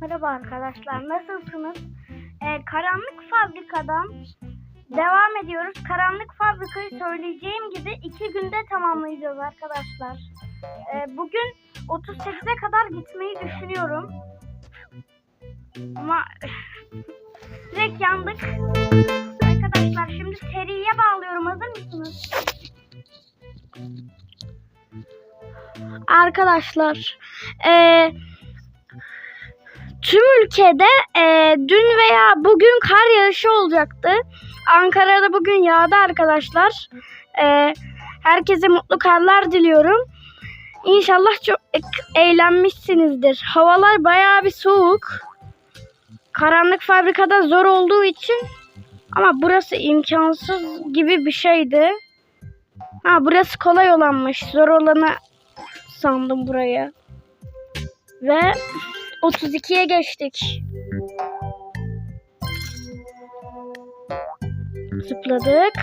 Merhaba arkadaşlar, nasılsınız? Ee, Karanlık Fabrika'dan devam ediyoruz. Karanlık Fabrika'yı söyleyeceğim gibi iki günde tamamlayacağız arkadaşlar. Ee, bugün 38'e kadar gitmeyi düşünüyorum. Ama direkt yandık. Arkadaşlar şimdi seriye bağlıyorum. Hazır mısınız? Arkadaşlar, eee tüm ülkede e, dün veya bugün kar yağışı olacaktı. Ankara'da bugün yağdı arkadaşlar. E, herkese mutlu karlar diliyorum. İnşallah çok eğlenmişsinizdir. Havalar bayağı bir soğuk. Karanlık fabrikada zor olduğu için ama burası imkansız gibi bir şeydi. Ha burası kolay olanmış. Zor olanı sandım burayı. Ve 32'ye geçtik. Zıpladık.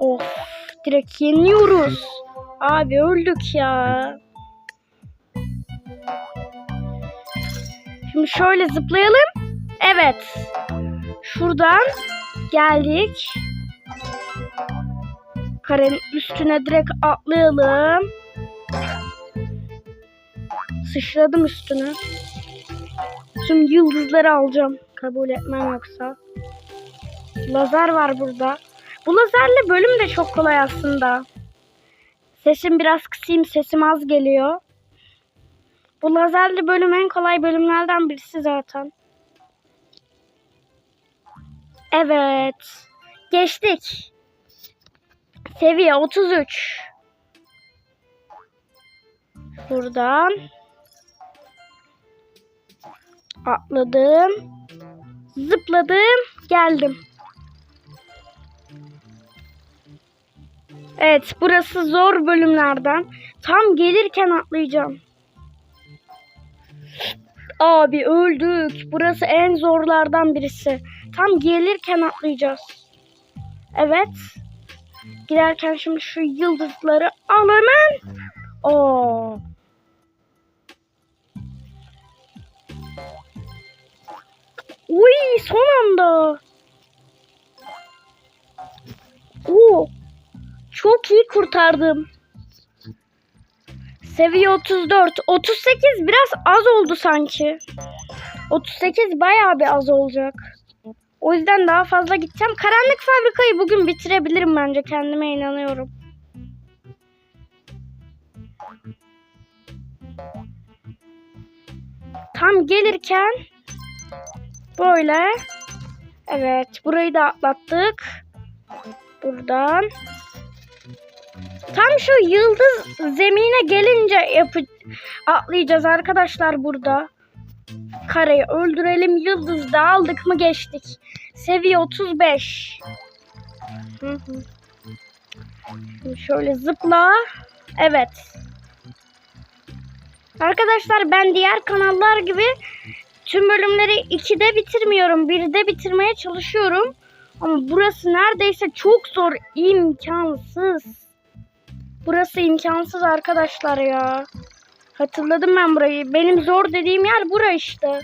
Of, direkt yeniyoruz. Abi öldük ya. Şimdi şöyle zıplayalım. Evet. Şuradan geldik. Karenin üstüne direkt atlayalım. Sıçradım üstüne. Tüm yıldızları alacağım. Kabul etmem yoksa. Lazer var burada. Bu lazerle bölüm de çok kolay aslında. Sesim biraz kısayım. Sesim az geliyor. Bu lazerli bölüm en kolay bölümlerden birisi zaten. Evet. Geçtik. Seviye 33. Buradan atladım. Zıpladım. Geldim. Evet burası zor bölümlerden. Tam gelirken atlayacağım. Abi öldük. Burası en zorlardan birisi. Tam gelirken atlayacağız. Evet. Giderken şimdi şu yıldızları al hemen. Oo. Uy son anda. Oo. Çok iyi kurtardım. Seviye 34. 38 biraz az oldu sanki. 38 bayağı bir az olacak. O yüzden daha fazla gideceğim. Karanlık fabrikayı bugün bitirebilirim bence. Kendime inanıyorum. Tam gelirken böyle evet burayı da atlattık. Buradan tam şu yıldız zemine gelince yapı atlayacağız arkadaşlar burada. Kareyi öldürelim yıldız da aldık mı geçtik. Seviye 35. Hı hı. Şimdi şöyle zıpla. Evet. Arkadaşlar ben diğer kanallar gibi tüm bölümleri 2'de bitirmiyorum. 1'de bitirmeye çalışıyorum. Ama burası neredeyse çok zor. imkansız. Burası imkansız arkadaşlar ya. Hatırladım ben burayı. Benim zor dediğim yer bura işte.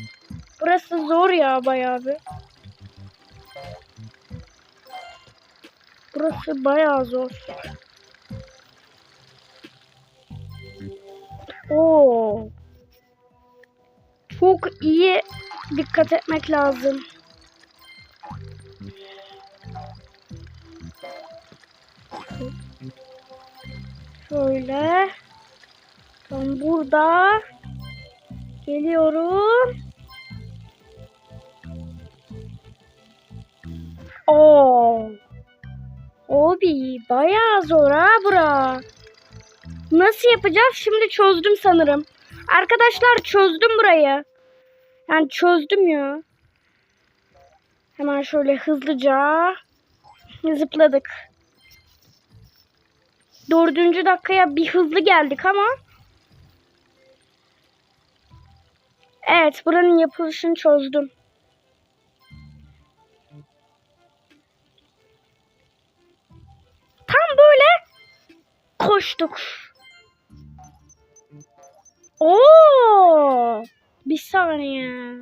Burası zor ya bayağı bir. Burası bayağı zor. Oo. Çok iyi dikkat etmek lazım. Şöyle. Tam burada. Geliyorum. Oo. Obi bayağı zor ha bura. Nasıl yapacağız? Şimdi çözdüm sanırım. Arkadaşlar çözdüm burayı. Yani çözdüm ya. Hemen şöyle hızlıca zıpladık. Dördüncü dakikaya bir hızlı geldik ama. Evet buranın yapılışını çözdüm. Koştuk. Oo! Bir saniye.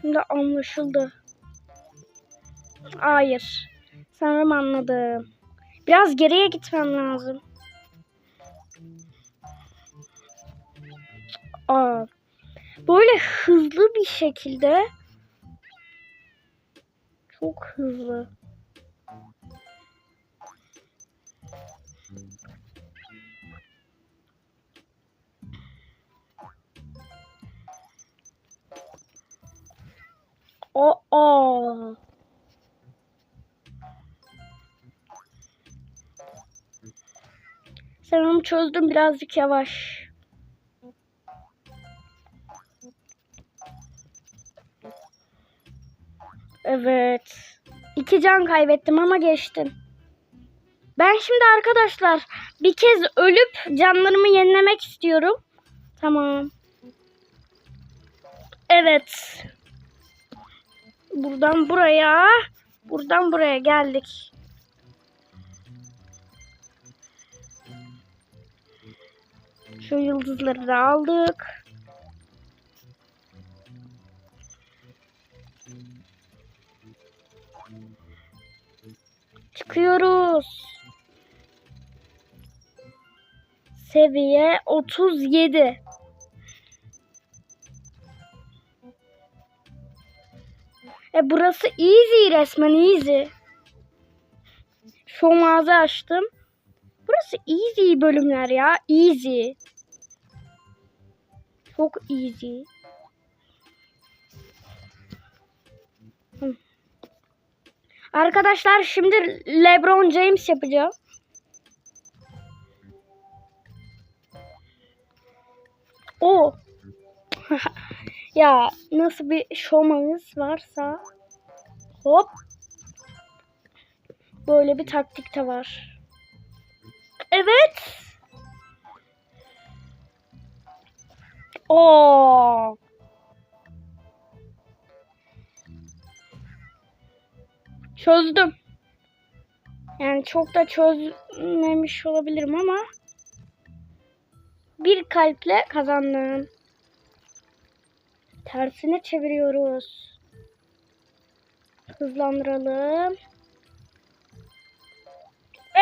Şimdi anlaşıldı. Hayır. Sanırım anladım. Biraz geriye gitmem lazım. Aa, böyle hızlı bir şekilde çok hızlı. Aa. Sanırım çözdüm birazcık yavaş. Evet. İki can kaybettim ama geçtim. Ben şimdi arkadaşlar bir kez ölüp canlarımı yenilemek istiyorum. Tamam. Evet. Buradan buraya, buradan buraya geldik. Şu yıldızları da aldık. Çıkıyoruz. Seviye 37. E burası easy resmen easy. Şu mağaza açtım. Burası easy bölümler ya. Easy. Çok easy. Arkadaşlar şimdi LeBron James yapacağım. O. ya nasıl bir şovmanız varsa hop böyle bir taktik de var. Evet. Oo. Çözdüm. Yani çok da çözmemiş olabilirim ama bir kalple kazandım. Tersine çeviriyoruz. Hızlandıralım.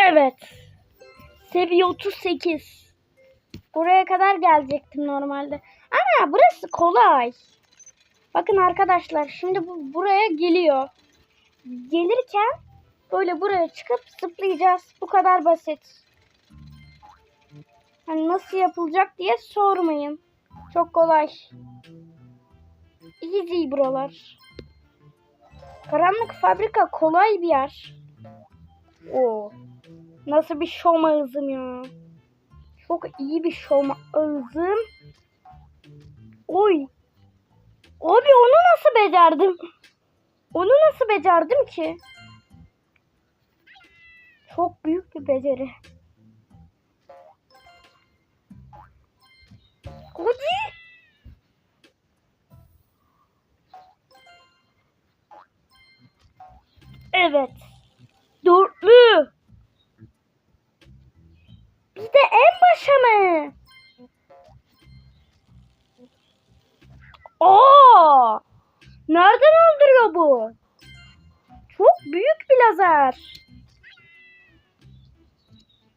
Evet. Seviye 38. Buraya kadar gelecektim normalde. Ana burası kolay. Bakın arkadaşlar şimdi bu buraya geliyor. Gelirken böyle buraya çıkıp zıplayacağız. Bu kadar basit. Hani nasıl yapılacak diye sormayın. Çok kolay. Easy buralar. Karanlık fabrika kolay bir yer. Oo. Nasıl bir şoma hızım ya. Çok iyi bir şoma hızım. Oy. Abi onu nasıl becerdim? Onu nasıl becerdim ki? Çok büyük bir beceri. Hadi. Evet. Dörtlü. Bir de en başa mı? Aa! Nereden öldürüyor bu? Çok büyük bir lazer.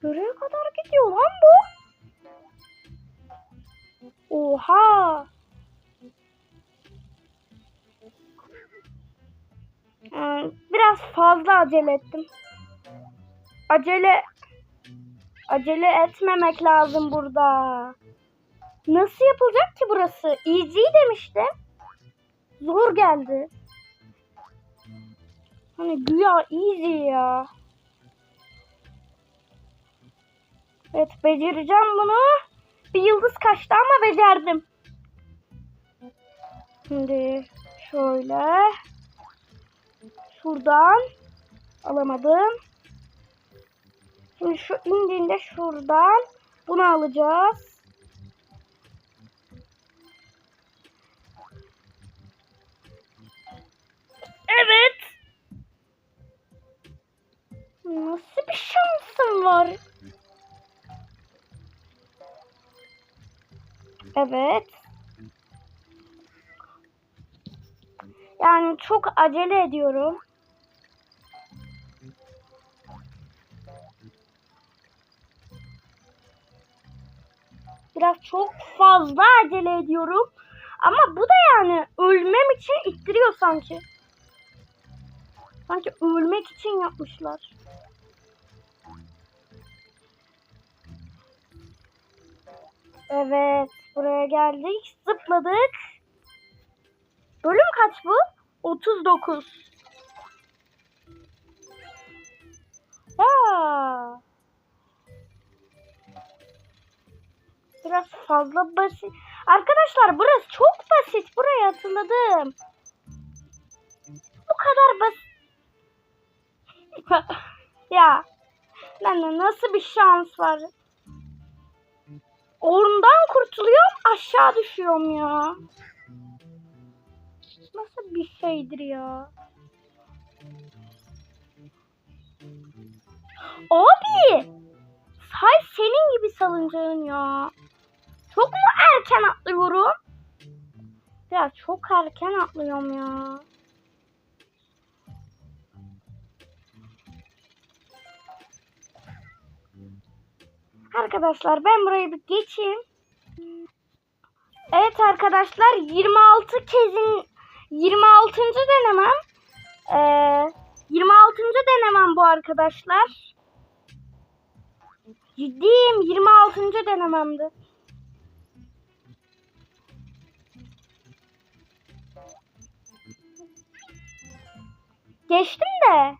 Nereye kadar gidiyor lan bu? Oha! Biraz fazla acele ettim. Acele acele etmemek lazım burada. Nasıl yapılacak ki burası? Easy demiştim. Zor geldi. Hani güya easy ya. Evet becereceğim bunu. Bir yıldız kaçtı ama becerdim. Şimdi şöyle. Şuradan alamadım. Şimdi şu indiğinde şuradan bunu alacağız. Evet. Nasıl bir şansım var? Evet. Yani çok acele ediyorum. Biraz çok fazla acele ediyorum. Ama bu da yani ölmem için ittiriyor sanki. Sanki ölmek için yapmışlar. Evet, buraya geldik. Zıpladık. Bölüm kaç bu? 39. Ya. Biraz fazla basit. Arkadaşlar burası çok basit. Burayı hatırladım. Bu kadar basit. ya. Lan nasıl bir şans var? Ondan kurtuluyorum aşağı düşüyorum ya. Nasıl bir şeydir ya? Abi! Hay senin gibi salıncağın ya. Çok mu erken atlıyorum? Ya çok erken atlıyorum ya. Arkadaşlar ben burayı bir geçeyim. Evet arkadaşlar 26 kezin 26. denemem. Ee, 26. denemem bu arkadaşlar. Ciddiyim 26. denememdi. Geçtim de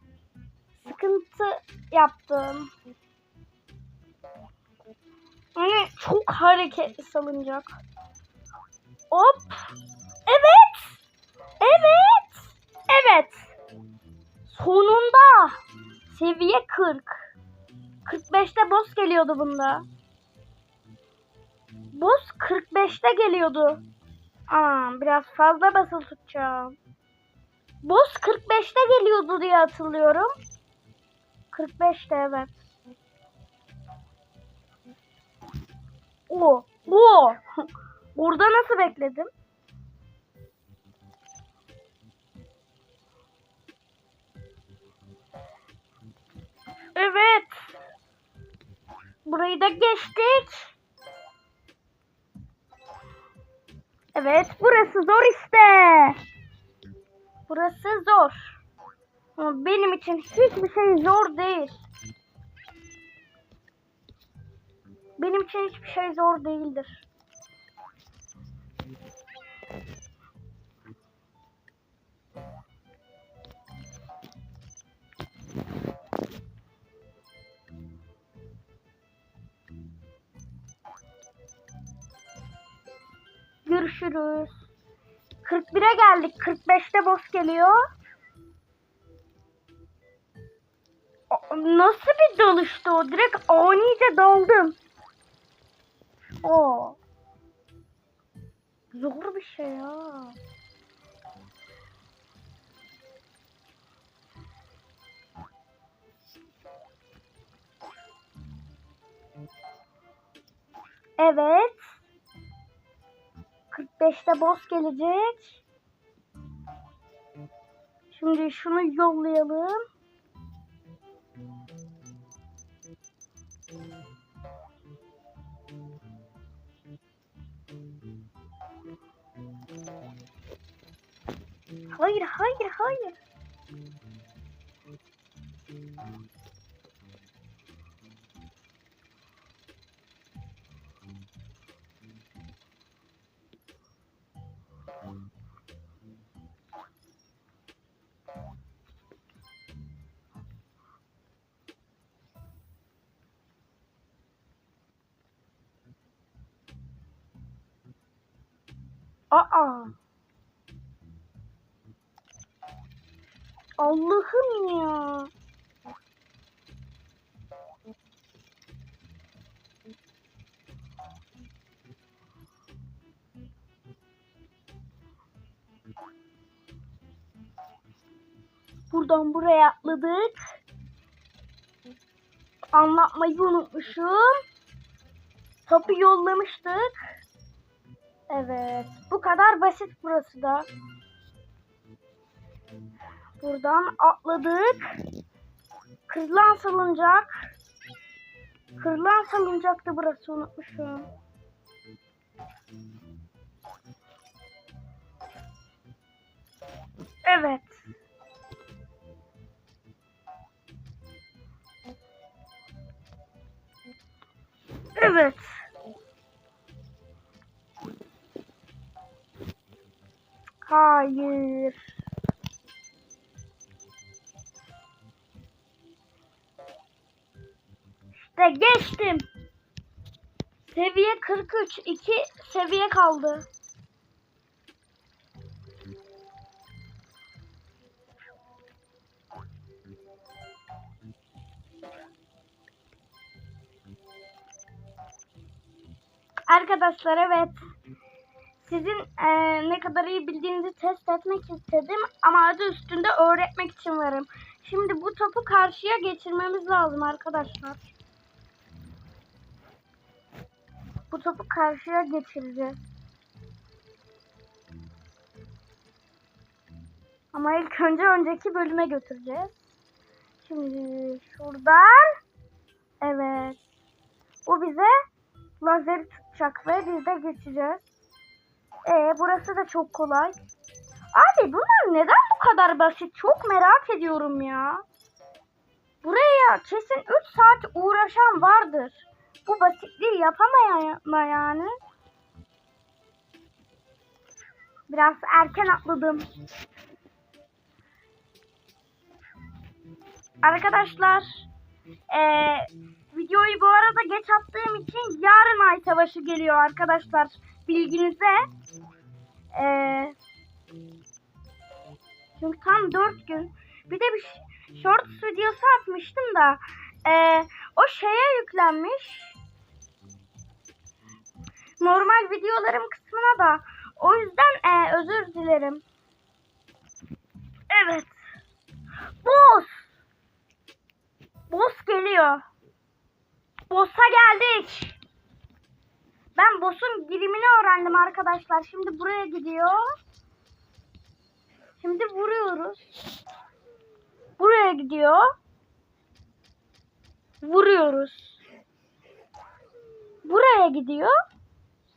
sıkıntı yaptım. Yani çok hareketli salıncak. Hop. Evet. Evet. Evet. Sonunda. Seviye 40. 45'te boss geliyordu bunda. Boss 45'te geliyordu. Aa, biraz fazla basılı tutacağım. Boss 45'te geliyordu diye hatırlıyorum. 45'te evet. O, o. Burada nasıl bekledim? Evet. Burayı da geçtik. Evet, burası zor işte. Burası zor. Ama benim için hiçbir şey zor değil. Benim için hiçbir şey zor değildir. Görüşürüz. 41'e geldik. 45'te boss geliyor. Nasıl bir dalıştı o? Direkt anice daldım. O. Zor bir şey ya. Evet. 45'te boss gelecek. Şimdi şunu yollayalım. Hayır, hayır, hayır. Aa. Allah'ım ya. Buradan buraya atladık. Anlatmayı unutmuşum. Topu yollamıştık. Evet. Bu kadar basit burası da. Buradan atladık. Kırılan salıncak. Kırılan salıncaktı burası unutmuşum. Evet. Evet. Hayır. İşte geçtim. Seviye 43. 2 seviye kaldı. Arkadaşlar evet. Sizin eee, ne kadar iyi bildiğinizi test etmek istedim ama adı üstünde öğretmek için varım. Şimdi bu topu karşıya geçirmemiz lazım arkadaşlar. Bu topu karşıya geçireceğiz. Ama ilk önce önceki bölüme götüreceğiz. Şimdi şuradan evet. Bu bize lazeri tutacak ve biz de geçeceğiz. Ee, burası da çok kolay. Abi bunlar neden bu kadar basit? Çok merak ediyorum ya. Buraya kesin 3 saat uğraşan vardır. Bu basitliği yapamayan mı yani. Biraz erken atladım. Arkadaşlar, eee, videoyu bu arada geç attığım için yarın ay savaşı geliyor arkadaşlar. Bilginize. Eee çünkü tam 4 gün. Bir de bir shorts videosu atmıştım da eee, o şeye yüklenmiş. Normal videolarım kısmına da. O yüzden eee, özür dilerim. Evet. Boss. Boss geliyor. Boss'a geldik. Ben boss'un girimini öğrendim arkadaşlar. Şimdi buraya gidiyor. Şimdi vuruyoruz. Buraya gidiyor. Vuruyoruz. Buraya gidiyor.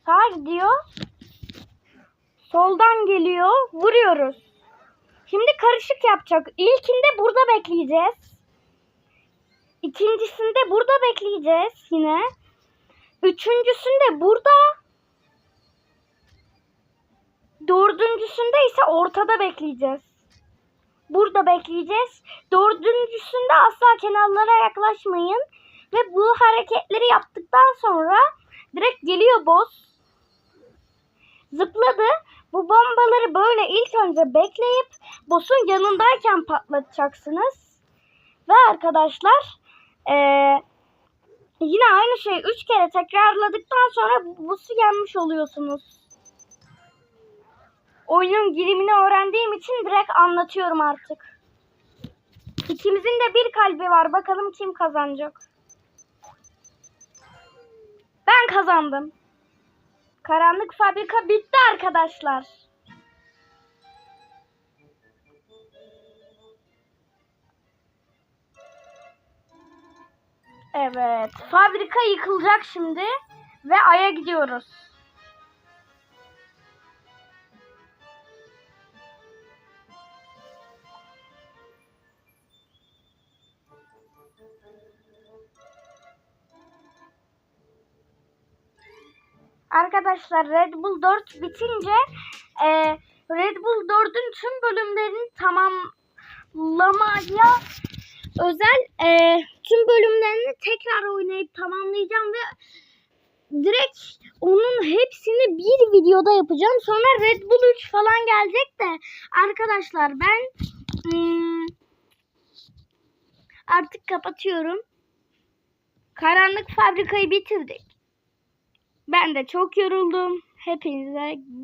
Sağa gidiyor. Soldan geliyor. Vuruyoruz. Şimdi karışık yapacak. İlkinde burada bekleyeceğiz. İkincisinde burada bekleyeceğiz yine. Üçüncüsünde burada. Dördüncüsünde ise ortada bekleyeceğiz. Burada bekleyeceğiz. Dördüncüsünde asla kenarlara yaklaşmayın. Ve bu hareketleri yaptıktan sonra direkt geliyor boss. Zıpladı. Bu bombaları böyle ilk önce bekleyip boss'un yanındayken patlatacaksınız. Ve arkadaşlar eee, yine aynı şeyi üç kere tekrarladıktan sonra boss'u yenmiş oluyorsunuz. Oyunun girimini öğrendiğim için direkt anlatıyorum artık. İkimizin de bir kalbi var. Bakalım kim kazanacak. Ben kazandım. Karanlık fabrika bitti arkadaşlar. Evet. Fabrika yıkılacak şimdi. Ve Ay'a gidiyoruz. Arkadaşlar Red Bull 4 bitince e, Red Bull 4'ün tüm bölümlerini tamamlamaya özel e, tüm bölümlerini tekrar oynayıp tamamlayacağım ve direkt onun hepsini bir videoda yapacağım. Sonra Red Bull 3 falan gelecek de arkadaşlar ben hmm, artık kapatıyorum. Karanlık fabrikayı bitirdik. Ben de çok yoruldum. Hepinize gö